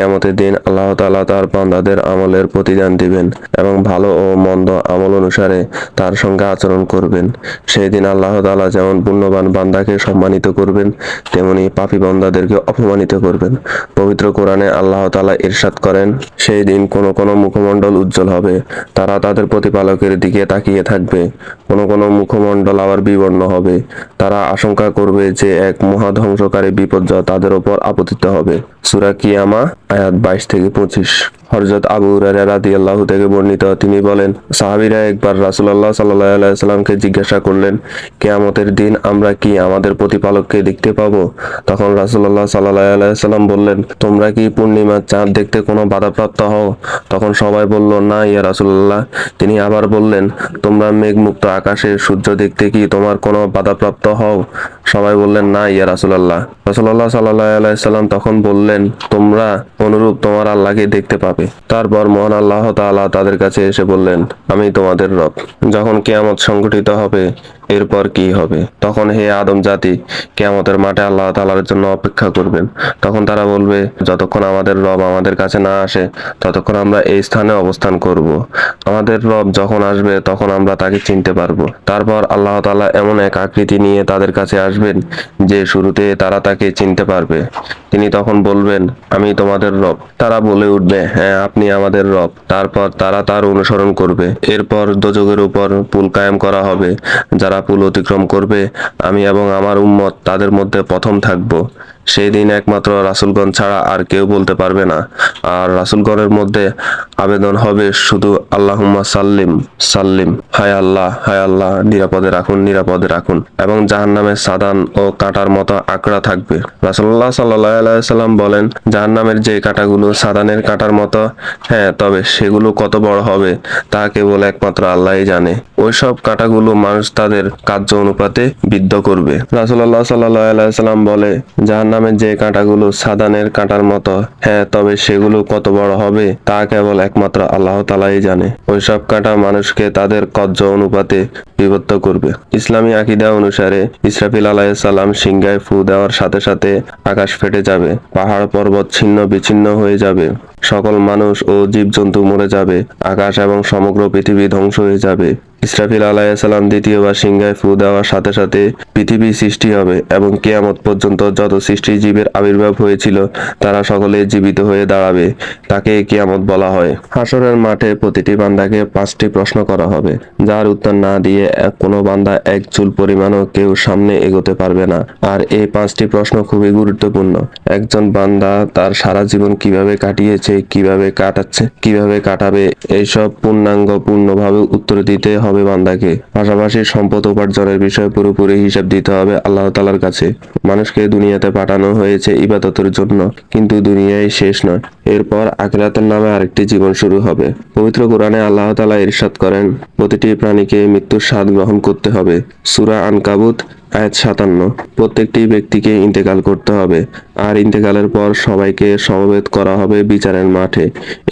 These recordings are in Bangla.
কেমতের দিন আল্লাহ তাআলা তার বান্দাদের আমলের প্রতিদান দিবেন এবং ভালো ও মন্দ আমল অনুসারে তার সঙ্গে আচরণ করবেন। সেই দিন আল্লাহ তাআলা যেমন পুণ্যবান বান্দাকে সম্মানিত করবেন, তেমনি পাপী বান্দাদেরকে অপমানিত করবেন। পবিত্র কোরআনে আল্লাহ তালা ইরশাদ করেন, সেই দিন কোন কোন মুখমণ্ডল উজ্জ্বল হবে, তারা তাদের প্রতিপালকের দিকে তাকিয়ে থাকবে, কোন কোন মুখমণ্ডল আবার বিবর্ণ হবে। তারা আশঙ্কা করবে যে এক মহাধ্বংসকারী বিপর্যয় তাদের উপর আপতিত হবে। সুরা কিয়ামা আয়াত বাইশ থেকে পঁচিশ। হরজত আবু হুরায়রা রাদিয়াল্লাহু থেকে বর্ণিত, তিনি বলেন, সাহাবীরা একবার রাসূলুল্লাহ সাল্লাল্লাহু আলাইহি সাল্লামকে জিজ্ঞাসা করলেন, কেয়ামতের দিন আমরা কি আমাদের প্রতিপালককে দেখতে পাবো? তখন রাসূলুল্লাহ সাল্লাল্লাহু আলাইহি সাল্লাম বললেন, তোমরা কি পূর্ণিমার চাঁদ দেখতে কোনো বাধাপ্রাপ্ত হও? তখন সবাই বলল, না ইয়া রাসূলুল্লাহ। তিনি আবার বললেন, তোমরা মেঘমুক্ত আকাশে সূর্য দেখতে কি তোমার কোনো বাধাপ্রাপ্ত হও? সবাই বললেন, না ইয়া রাসূলুল্লাহ। রাসূলুল্লাহ সাল্লাল্লাহু আলাইহি সাল্লাম তখন বললেন, তোমরা অনুরূপ তোমার আল্লাহকে দেখতে পাবে। তারপর মহান আল্লাহ তাদের কাছে এসে বললেন আমি তোমাদের রব। যখন কেয়ামত সংঘটিত হবে এরপর কি হবে? তখন হে আদম জাতি, কিয়ামতের মাঠে আল্লাহ তাআলার জন্য অপেক্ষা করবেন। তখন তারা বলবে, যতক্ষণ আমাদের রব আমাদের কাছে না আসে, ততক্ষণ আমরা এই স্থানে অবস্থান করব। আমাদের রব যখন আসবে, তখন আমরা তাকে চিনতে পারব। তারপর আল্লাহ তাআলা এমন এক আকৃতি নিয়ে তাদের কাছে আসবেন, যে শুরুতে তারা তাকে চিনতে পারবে। তিনি তখন বলবেন, আমি তোমাদের রব। তারা বলে উঠবে হ্যাঁ আপনি আমাদের রব। তারপর তারা তার অনুসরণ করবে। এরপর দোজকের উপর পুল কায়েম করা হবে, যারা পুল অতিক্রম করবে। আমি এবং আমার উম্মত তাদের মধ্যে প্রথম থাকব। সেই দিন একমাত্র রাসুলগণ ছাড়া আর কেউ বলতে পারবে না। আর রাসুলগণের মধ্যে আবেদন হবে শুধু আল্লাহুম্মা সাল্লিম সাল্লিম। হায় আল্লাহ হায় আল্লাহ, নিরাপদে রাখুন নিরাপদে রাখুন। এবং জাহান্নামের সাদান ও কাঁটার মতো আঁকড়া থাকবে। রাসুল্লাহ সাল্লাহ আলাইসাল্লাম বলেন, জাহান্নামের যে কাঁটাগুলো সাদানের কাঁটার মতো হ্যাঁ তবে সেগুলো কত বড় হবে, তা কেবল একমাত্র আল্লাহই জানে। ওইসব কাঁটাগুলো মানুষ তাদের কার্য অনুপাতে বিদ্ধ করবে। রাসুল্লাহ সাল্লাহ আলাইসাল্লাম বলে জাহান্নামের যে কাঁটাগুলো সাদানের কাঁটার মতো হ্যাঁ তবে সেগুলো কত বড় হবে, তা কেবল একমাত্র আল্লাহ তালাই জানে। ওইসব কাঁটা মানুষকে তাদের কজ্জ অনুপাতে বিভক্ত করবে। ইসলামী আকিদা অনুসারে ইসরাফিল আলাইসাল্লাম সিংহায় ফু দেওয়ার সাথে সাথে আকাশ ফেটে যাবে, পাহাড় পর্বত ছিন্ন বিচ্ছিন্ন হয়ে যাবে। সকল মানুষ ও জীবজন্তু মরে যাবে, আকাশ এবং সমগ্র পৃথিবী ধ্বংস হয়ে যাবে। ইসরাফিল আলাইসাল্লাম দ্বিতীয়বার সিংহায় ফু দেওয়ার সাথে সাথে পৃথিবী সৃষ্টি হবে এবং কেয়ামত পর্যন্ত যত সৃষ্টি জীবের আবির্ভাব হয়েছিল, তারা সকলে জীবিত হয়ে দাঁড়াবে। তাকে কেয়ামত বলা হয়। হাসরের মাঠে প্রতিটি বান্দাকে পাঁচটি প্রশ্ন করা হবে। যার উত্তর না দিয়ে এক কোনো বান্দা এক চুল পরিমাণও কেউ সামনে এগোতে পারবে না। আর এই পাঁচটি প্রশ্ন খুবই গুরুত্বপূর্ণ। একজন বান্দা তার সারা জীবন কীভাবে কাটিয়েছে কীভাবে কাটাচ্ছে, কীভাবে কাটাবে, এইসব পূর্ণাঙ্গ পূর্ণভাবে উত্তর দিতে হবে বান্দাকে। পাশাপাশি সম্পদ উপার্জনের বিষয়ে পুরোপুরি হিসাব দিতে হবে আল্লাহ তালার কাছে। মানুষকে দুনিয়াতে পাঠানো হয়েছে ইবাদতের জন্য, কিন্তু দুনিয়ায় শেষ নয়। এরপর আখিরাতের নামে আরেকটি জীবন শুরু হবে। পবিত্র কোরআনে আল্লাহ তালা ইরশাদ করেন, প্রতিটি প্রাণীকে মৃত্যুর স্বাদ গ্রহণ করতে হবে। সুরা আনকাবুত আয়াত সাতান্ন, প্রত্যেকটি ব্যক্তিকে ইন্তেকাল করতে হবে, আর ইন্তেকালের পর সবাইকে সমবেত করা হবে বিচারের মাঠে।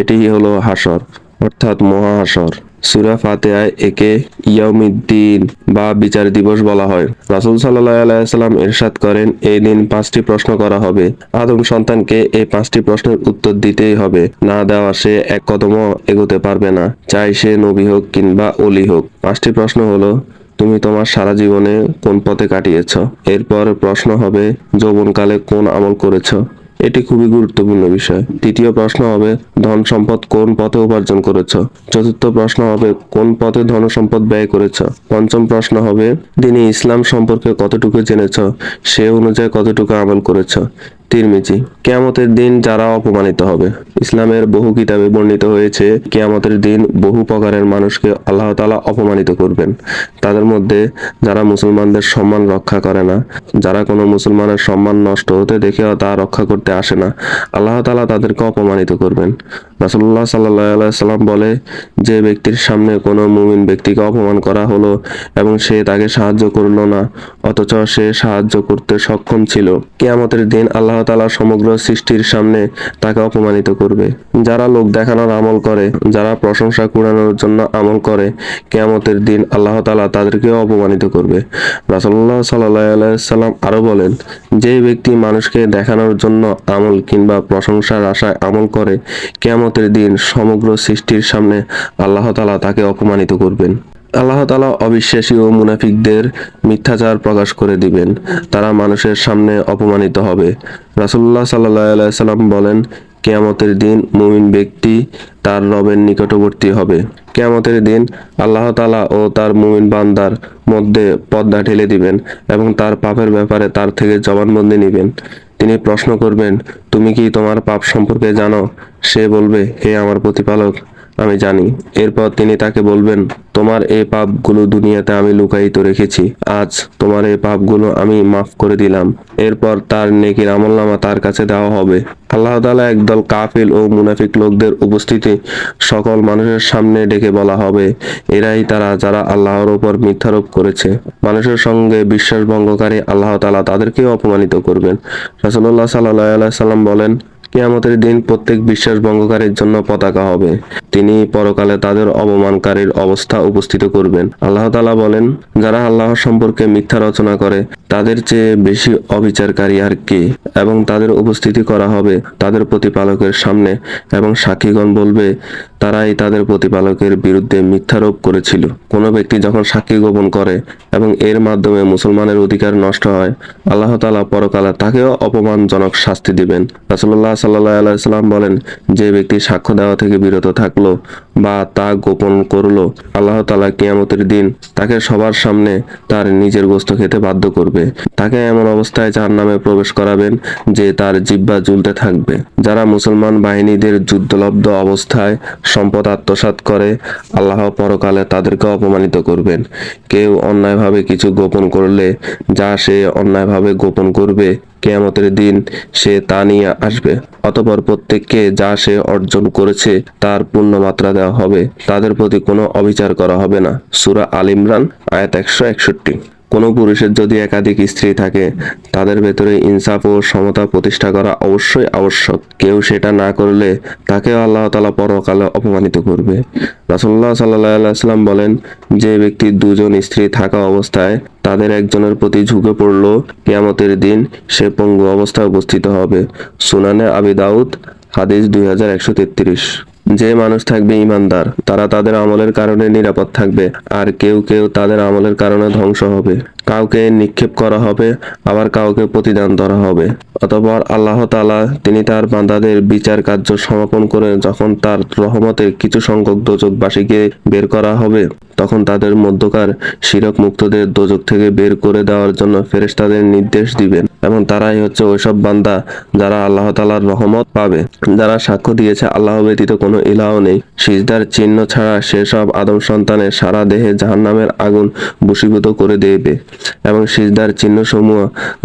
এটি হলো হাসর, অর্থাৎ মহাহাসর সুরা ফাতেহায় একে ইয়াউমিদ্দিন বা বিচার দিবস বলা হয়। রাসুল সাল্লাহ আলাইহি এরশাদ করেন, এই দিন পাঁচটি প্রশ্ন করা হবে। আদম সন্তানকে এই পাঁচটি প্রশ্নের উত্তর দিতেই হবে। না দেওয়া সে এক কদমও এগোতে পারবে না। চাই সে নবী হোক কিংবা অলি হোক। পাঁচটি প্রশ্ন হলো তুমি তোমার সারা জীবনে কোন পথে কাটিয়েছ? এরপর প্রশ্ন হবে, যৌবনকালে কোন আমল করেছ? এটি খুবই গুরুত্বপূর্ণ বিষয়। তৃতীয় প্রশ্ন হবে, ধন সম্পদ কোন পথে উপার্জন করেছ? চতুর্থ প্রশ্ন হবে, কোন পথে ধন সম্পদ ব্যয় করেছ? পঞ্চম প্রশ্ন হবে, দিনে ইসলাম সম্পর্কে কতটুকু জেনেছ? সে অনুযায়ী কতটুকু আমল করেছ? তিরমিজি কেয়ামতের দিন যারা অপমানিত হবে। ইসলামের বহু কিতাবে বর্ণিত হয়েছে, কেয়ামতের দিন বহু প্রকারের মানুষকে আল্লাহ তাআলা অপমানিত করবেন। তাদের মধ্যে যারা মুসলমানদের সম্মান রক্ষা করে না, যারা কোনো মুসলমানের সম্মান নষ্ট হতে দেখেও তা রক্ষা করতে আসে না, আল্লাহ তাআলা তাদেরকে অপমানিত করবেন। রাসূলুল্লাহ সাল্লাল্লাহু আলাইহি সাল্লাম বলে, যে ব্যক্তির সামনে কোনো মুমিন ব্যক্তিকে অপমান করা হলো এবং সে তাকে সাহায্য করল না, অথচ সে সাহায্য করতে সক্ষম ছিল, কেয়ামতের দিন আল্লাহ আল্লাহ তালা সমগ্র সৃষ্টির সামনে তাকে অপমানিত করবে। যারা লোক দেখানোর আমল করে, যারা প্রশংসা কুড়ানোর জন্য আমল করে, কেয়ামতের দিন আল্লাহ তালা তাদেরকেও অপমানিত করবে। রাসল্লাহ সাল্লাম আরও বলেন, যে ব্যক্তি মানুষকে দেখানোর জন্য আমল কিংবা প্রশংসার আশায় আমল করে, কেয়ামতের দিন সমগ্র সৃষ্টির সামনে আল্লাহ তালা তাকে অপমানিত করবেন। আল্লাহ তালা অবিশ্বাসী ও মুনাফিকদের মিথ্যাচার প্রকাশ করে দিবেন। তারা মানুষের সামনে অপমানিত হবে। রাসুল্লাহ সাল্লাহ সাল্লাম বলেন, কেয়ামতের দিন মুমিন ব্যক্তি তার রবের নিকটবর্তী হবে। কেয়ামতের দিন আল্লাহ তালা ও তার মুমিন বান্দার মধ্যে পদ্মা ঠেলে দিবেন এবং তার পাপের ব্যাপারে তার থেকে জবানবন্দি নেবেন। তিনি প্রশ্ন করবেন, তুমি কি তোমার পাপ সম্পর্কে জানো? সে বলবে, হে আমার প্রতিপালক আমি জানি। এরপর তিনি তাকে বলবেন, তোমার এই পাপগুলো দুনিয়াতে আমি লুকায়িত রেখেছি। আজ তোমার এই পাপগুলো আমি মাফ করে দিলাম। এরপর তার নেকির আমলনামা তার কাছে দেওয়া হবে। আল্লাহ তাআলা একদল কাফিল ও মুনাফিক লোকদের উপস্থিতি সকল মানুষের সামনে ডেকে বলা হবে। এরাই তারা যারা আল্লাহর উপর মিথ্যারোপ করেছে। মানুষের সঙ্গে বিশ্বাস ভঙ্গকারী আল্লাহ তালা তাদেরকেও অপমানিত করবেন। রাসূলুল্লাহ সাল্লাহ সাল্লাম বলেন কিয়ামতের দিন প্রত্যেক বিশ্বাস ভঙ্গকারীর জন্য পতাকা হবে। তিনি পরকালে তাদের অবমানকারীর অবস্থা উপস্থিত করবেন। আল্লাহ তাআলা বলেন, যারা আল্লাহ সম্পর্কে মিথ্যা রচনা করে, তাদের চেয়ে বেশি অবিচারকারী আর কে? এবং তাদের উপস্থিতি করা হবে তাদের প্রতিপালকের সামনে। এবং সাক্ষীগণ বলবে, তারাই তাদের প্রতিপালকের বিরুদ্ধে মিথ্যারোপ করেছিল। কোনো ব্যক্তি যখন সাক্ষী গোপন করে এবং এর মাধ্যমে মুসলমানের অধিকার নষ্ট হয়, আল্লাহ তাআলা পরকালে তাকেও অপমানজনক শাস্তি দিবেন। রাসূলুল্লাহ সাল্লাল্লাহু আলাইহি সাল্লাম বলেন, যে ব্যক্তি সাক্ষ্য দেওয়া থেকে বিরত থাকল বা তা গোপন করল, আল্লাহ তাআলা কিয়ামতের দিন তাকে সবার সামনে তার নিজের গোস্ত খেতে বাধ্য করবে। তাকে এমন অবস্থায় যার নামে প্রবেশ করাবেন যে তার জিহ্বা ঝুলতে থাকবে। যারা মুসলমান বাহিনীদের যুদ্ধলব্ধ অবস্থায় সম্পদ আত্মসাৎ করে, আল্লাহ পরকালে তাদেরকে অপমানিত করবেন। কেউ অন্যায়ভাবে কিছু গোপন করলে, যা সে অন্যায়ভাবে গোপন করবে কেয়ামতের দিন সে তা নিয়ে আসবে। অতপর প্রত্যেককে যা সে অর্জন করেছে, তার পূর্ণ মাত্রা দেওয়া হবে। তাদের প্রতি কোনো অবিচার করা হবে না। সুরা আল ইমরান, আয়াত একশো একষট্টি। কোনো পুরুষের যদি একাধিক স্ত্রী থাকে, তাদের ভেতরে ইনসাফ ও সমতা প্রতিষ্ঠা করা অবশ্যই আবশ্যক। কেউ সেটা না করলে তাকেও আল্লাহ তালা পরকালে অপমানিত করবে। রাসুল্লাহ সাল্লাম বলেন, যে ব্যক্তি দুজন স্ত্রী থাকা অবস্থায় তাদের একজনের প্রতি ঝুঁকে পড়ল, কেয়ামতের দিন সে পঙ্গু অবস্থায় উপস্থিত হবে। সুনানে আবি দাউদ, হাদিস দুই হাজার একশো তেত্রিশ। যে মানুষ থাকবে ইমানদার, তারা তাদের আমলের কারণে নিরাপদ থাকবে, আর কেউ কেউ তাদের আমলের কারণে ধ্বংস হবে। কাউকে নিক্ষেপ করা হবে, আবার কাউকে প্রতিদান ধরা হবে। অতপর আল্লাহ তাআলা তিনি তার বান্দাদের বিচার কার্য সমাপন করে যখন তার রহমতের কিছু সংখ্যক দোজকবাসীকে বের করা হবে, তখন তাদের মধ্যকার শিরক মুক্তদের দোজক থেকে বের করে দেওয়ার জন্য ফেরেশতাদের নির্দেশ দিবেন এবং তারাই হচ্ছে ওইসব বান্দা যারা আল্লাহ তালার রহমত পাবে। যারা সাক্ষ্য দিয়েছে আল্লাহ ব্যতীত কোনো ইলাহ নেই। সিজদার চিহ্ন ছাড়া সেসব আদম সন্তানের সারা দেহে জাহান্নামের আগুন বশীভূত করে দেবে। এবং সিজদার চিহ্ন সমূহ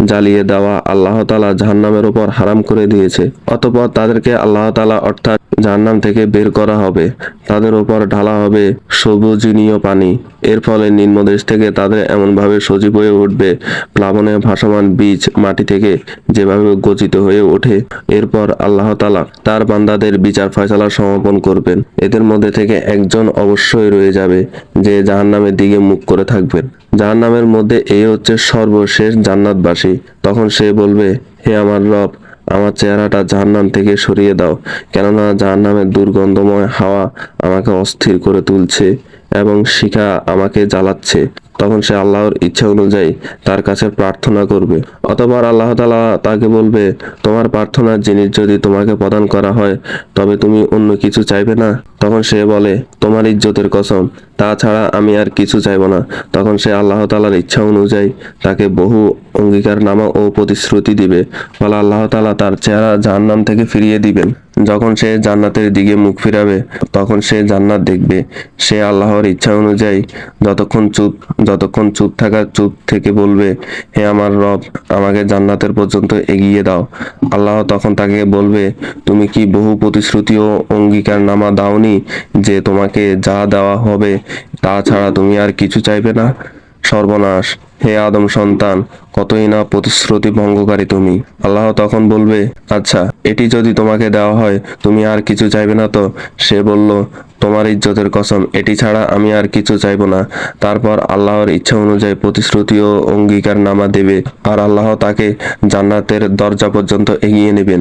জ্বালিয়ে দেওয়া আল্লাহ তালা জাহান্নামের উপর হারাম করে দিয়েছে। অতঃপর তাদেরকে আল্লাহ তাআলা অর্থাৎ জাহান্নাম থেকে বের করা হবে। তাদের উপর ঢালা হবে সবুজনীয় পানি। এর ফলে নিম্নদেশ থেকে তাদের এমনভাবে সজীব হয়ে উঠবে। প্লাবনে ভাসমান বীজ মাটি থেকে যেভাবে গচিত হয়ে ওঠে, এরপর আল্লাহ তালা তার বান্দাদের বিচার ফয়সালা সমাপন করবেন। এদের মধ্যে থেকে একজন অবশ্যই রয়ে যাবে, যে জাহান্নামের দিকে মুখ করে থাকবেন। জাহান্নামের মধ্যে এই হচ্ছে সর্বশেষ জান্নাতবাসী। তখন সে বলবে, হে আমার রব, আমার চেহারাটা জাহান্নাম থেকে সরিয়ে দাও, কেননা জাহান্নামের দুর্গন্ধময় হাওয়া আমাকে অস্থির করে তুলছে। এবং শিখা আমাকে জ্বালাচ্ছে। তখন সে আল্লাহর ইচ্ছা অনুযায়ী তার কাছে প্রার্থনা করবে। অতঃপর আল্লাহ তালা তাকে বলবে, তোমার প্রার্থনার জিনিস যদি তোমাকে প্রদান করা হয়, তবে তুমি অন্য কিছু চাইবে না? তখন সে বলে, তোমার ইজ্জতের কসম, তাছাড়া আমি আর কিছু চাইব না। তখন সে আল্লাহ তালার ইচ্ছা অনুযায়ী তাকে বহু অঙ্গীকার নামা ও প্রতিশ্রুতি দিবে। ফলে আল্লাহ তাআলা তার চেহারা জাহান্নাম থেকে ফিরিয়ে দিবেন। যখন সে জান্নাতের দিকে মুখ ফিরাবে, তখন সে জান্নাত দেখবে। সে আল্লাহর ইচ্ছা অনুযায়ী যতক্ষণ চুপ যতক্ষণ চুপ থাকা চুপ থেকে বলবে, হে আমার রব, আমাকে জান্নাতের পর্যন্ত এগিয়ে দাও। আল্লাহ তখন তাকে বলবে, তুমি কি বহু প্রতিশ্রুতি ও অঙ্গীকার নামা দাওনি যে তোমাকে যা দেওয়া হবে তা ছাড়া তুমি আর কিছু চাইবে না? সর্বনাশ। হে আদম সন্তান, কতই না প্রতিশ্রুতি ভঙ্গকারী তুমি। আল্লাহ তখন বলবে আচ্ছা এটি যদি তোমাকে দেওয়া হয়, তুমি আর কিছু চাইবে না তো? সে বলল, তোমার ইজ্জতের কসম, এটি ছাড়া আমি আর কিছু চাইব না। তারপর আল্লাহর ইচ্ছা অনুযায়ী প্রতিশ্রুতি ও অঙ্গীকার নামা দেবে, আর আল্লাহ তাকে জান্নাতের দরজা পর্যন্ত এগিয়ে নেবেন।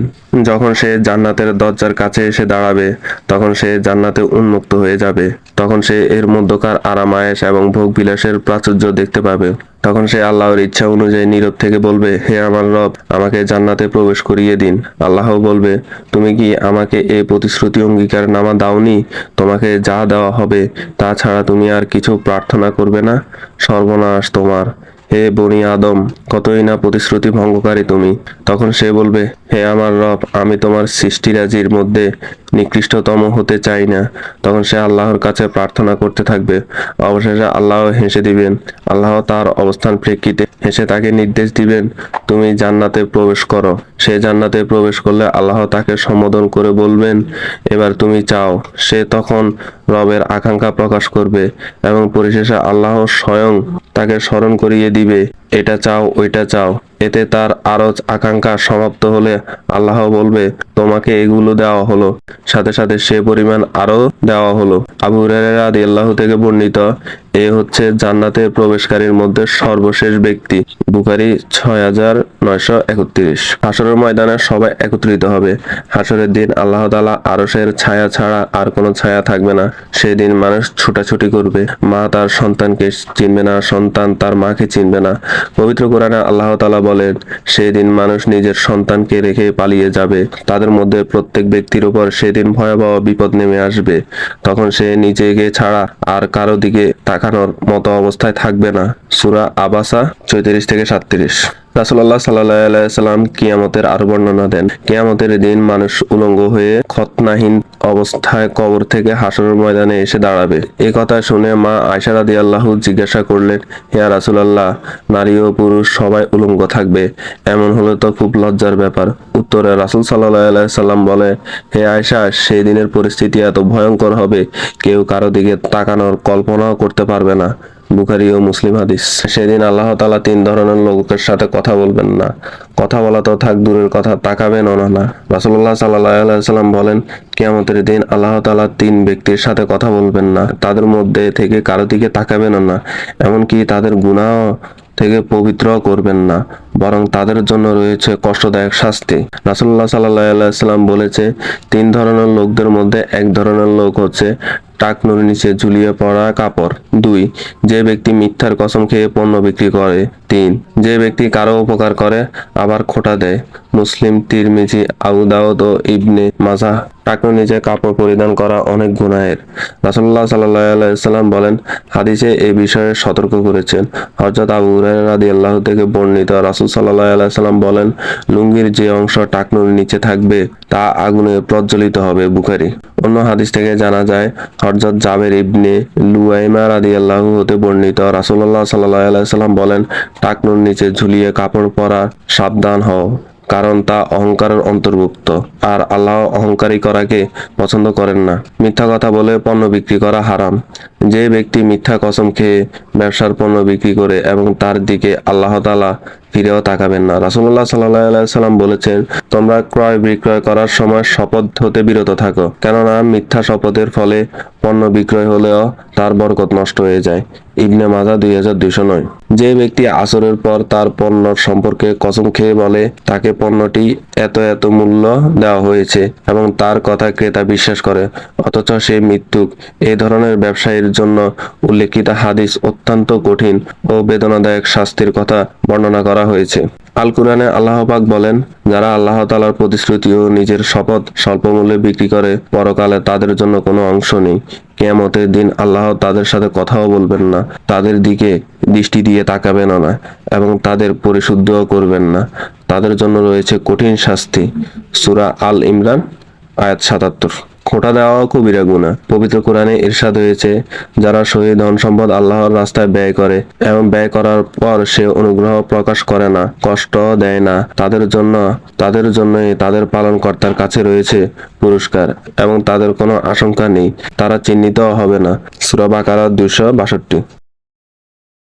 যখন সে জান্নাতের দরজার কাছে এসে দাঁড়াবে, তখন সে জান্নাতে উন্মুক্ত হয়ে যাবে। তখন সে এর মধ্যকার আরামায়েশ এবং ভোগ বিলাসের প্রাচুর্য দেখতে পাবে। তখন সে আল্লাহর ইচ্ছা অনুযায়ী নীরব থেকে বলবে, হে আমার রব, আমাকে জান্নাতে প্রবেশ করিয়ে দিন। আল্লাহ বলবে, তুমি কি আমাকে এ প্রতিশ্রুতি অঙ্গীকার নামা দাওনি? তোমাকে যা দেওয়া হবে, তা ছাড়া তুমি আর কিছু প্রার্থনা করবে না? সর্বনাশ তোমার। হে বনি আদম, কতই না প্রতিশ্রুতি ভঙ্গকারী তুমি। তখন সে বলবে, হে আমার রব, আমি তোমার সৃষ্টিরাজির মধ্যে নিকৃষ্টতম হতে চাই না। তখন সে আল্লাহর কাছে প্রার্থনা করতে থাকবে। অবশেষে আল্লাহ হেসে দিবেন। আল্লাহ তার অবস্থান প্রেক্ষিতে হেসে তাকে নির্দেশ দিবেন, তুমি জান্নাতে প্রবেশ করো। সে জান্নাতে প্রবেশ করলে আল্লাহ তাকে সম্বোধন করে বলবেন, এবার তুমি চাও। সে তখন রবের আকাঙ্ক্ষা প্রকাশ করবে এবং পরিশেষে আল্লাহ স্বয়ং তাকে স্মরণ করিয়ে দিবে, এটা চাও, ওইটা চাও। এতে তার আরজ, আকাঙ্ক্ষা সমাপ্ত হলে আল্লাহ বলবে, তোমাকে এগুলো দেওয়া হলো। সাথে সাথে সে পরিমাণ আরও দেওয়া হলো। আবু রাদি আল্লাহ থেকে বর্ণিত এ হচ্ছে জান্নাতে প্রবেশকারীর মধ্যে সর্বশেষ ব্যক্তি। বুখারি ছয় হাজার ময়দানে সবাই একত্রিত হবে। হাসরের দিন আল্লাহ তালা আরসের ছায়া ছাড়া আর কোনো ছায়া থাকবে না। সেদিন মানুষ ছুটাছুটি করবে। মা তার সন্তানকে চিনবে না, সন্তান তার মাকে চিনবে না। পবিত্র কোরআনে আল্লাহ তালা বলেন, সেদিন মানুষ নিজের সন্তানকে রেখে পালিয়ে যাবে। তাদের মধ্যে প্রত্যেক ব্যক্তির উপর সেদিন ভয়াবহ বিপদ নেমে আসবে। তখন সে নিজেকে ছাড়া আর কারও দিকে তাকানোর মতো অবস্থায় থাকবে না। সুরা আবাসা চৌত্রিশ থেকে সাতত্রিশ। রাসুল্লাহ সাল্লাহ সাল্লাম কিয়ামতের আরও বর্ণনা দেন। কিয়ামতের দিন মানুষ উলঙ্গ হয়ে খতনাহীন অবস্থায় কবর থেকে হাসরের ময়দানে এসে দাঁড়াবে। এই কথা শুনে মা আয়সা রাদি আল্লাহ জিজ্ঞাসা করলেন হে রাসুলাল্লাহ, নারী ও পুরুষ সবাই উলঙ্গ থাকবে? এমন হলে তো খুব লজ্জার ব্যাপার। উত্তরে রাসুল সাল্লাহ সাল্লাম বলে, হে আয়সা সেই দিনের পরিস্থিতি এত ভয়ঙ্কর হবে। কেউ কারও দিকে তাকানোর কল্পনাও করতে পারবে না। বুখারি ও মুসলিম হাদিস। সেদিন আল্লাহ তালা তিন ধরনের লোকের সাথে কথা বলবেন না। কথা বলা তো থাক, দূরের কথা, তাকাবেন না। না রাসুল্লাহ সাল্লাহ সাল্লাম বলেন, কিয়ামতের দিন আল্লাহ তালা তিন ব্যক্তির সাথে কথা বলবেন না। তাদের মধ্যে থেকে কারও দিকে তাকাবেন না। এমনকি তাদের গুনাহ থেকে পবিত্র করবেন না। বরং তাদের জন্য রয়েছে কষ্টদায়ক শাস্তি। রাসুল্লাহ সাল্লাহ সাল্লাম বলেছে, তিন ধরনের লোকদের মধ্যে এক ধরনের লোক হচ্ছে টাকনুর নিচে ঝুলিয়ে পড়া কাপড়। দুই, যে ব্যক্তি মিথ্যার কসম খেয়ে পণ্য বিক্রি করে। তিন, যে ব্যক্তি কারও উপকার করে, আবার খোটা দেয়। মুসলিম, তিরমিজি দাউদ ও ইবনে মাজা টাকনুর নিচে কাপড় পরিধান করা অনেক গুনাহের। রাসুল্লাহ সাল্লাম বলেন, হাদিসে এই বিষয়ে সতর্ক করেছেন। হজরত আবু রাদি আল্লাহ থেকে বর্ণিত রাসুল সাল্লাহ সাল্লাম বলেন, লুঙ্গির যে অংশ টাকনুর নিচে থাকবে, তা আগুনে প্রজ্বলিত হবে বুখারি। অন্য হাদিস থেকে জানা যায় হরজত জাবের ইবনে লুয়াইমা রাদি আল্লাহ হতে বর্ণিত রাসুল্লাহ সাল্লাহ সাল্লাম বলেন, টাকনুর নিচে ঝুলিয়ে কাপড় পরা সাবধান হও, কারণ তা অহংকারের অন্তর্ভুক্ত, আর আল্লাহ অহংকারী করাকে পছন্দ করেন না। মিথ্যা কথা বলে পণ্য বিক্রি করা হারাম। যে ব্যক্তি মিথ্যা কসম খেয়ে ব্যবসার পণ্য বিক্রি করে এবং তার দিকে আল্লাহ তালা ফিরেও তাকাবেন না। রাসুল্লাহ সাল্লাহ সাল্লাম বলেছেন, তোমরা ক্রয় বিক্রয় করার সময় শপথ হতে বিরত থাকো। কেননা মিথ্যা শপথের ফলে পণ্য বিক্রয় হলেও তার বরকত নষ্ট হয়ে যায়। ইবনে মাজা দুই হাজার দুইশো নয়। যে ব্যক্তি আসরের পর তার পণ্য সম্পর্কে কসম খেয়ে বলে, তাকে পণ্যটি এত এত মূল্য দেওয়া হয়েছে এবং তার কথা ক্রেতা বিশ্বাস করে, অথচ সে মৃত্যুক এই ধরনের ব্যবসায়ীর জন্য উল্লেখিত হাদিস অত্যন্ত কঠিন ও বেদনাদায়ক শাস্তির কথা বর্ণনা করা হয়েছে। আল কুরআনে আল্লাহ পাক বলেন, যারা আল্লাহ তালার প্রতিশ্রুতি ও নিজের শপথ স্বল্প মূল্যে বিক্রি করে, পরকালে তাদের জন্য কোনো অংশ নেই। কেয়ামতের দিন আল্লাহ তাদের সাথে কথাও বলবেন না, তাদের দিকে দৃষ্টি দিয়ে তাকাবেন না এবং তাদের পরিশুদ্ধও করবেন না। তাদের জন্য রয়েছে কঠিন শাস্তি। সুরা আল ইমরান আয়াত সাতাত্তর। খোটা দেওয়া কবিরা গুণা। পবিত্র কোরআনে ইরশাদ হয়েছে, যারা শহীদ ধন সম্পদ আল্লাহর রাস্তায় ব্যয় করে এবং ব্যয় করার পর সে অনুগ্রহ প্রকাশ করে না, কষ্ট দেয় না। তাদের জন্য, তাদের জন্যই তাদের পালনকর্তার কাছে রয়েছে পুরস্কার এবং তাদের কোনো আশঙ্কা নেই, তারা চিহ্নিত হবে না। সুরাবাকার দুশো বাষট্টি।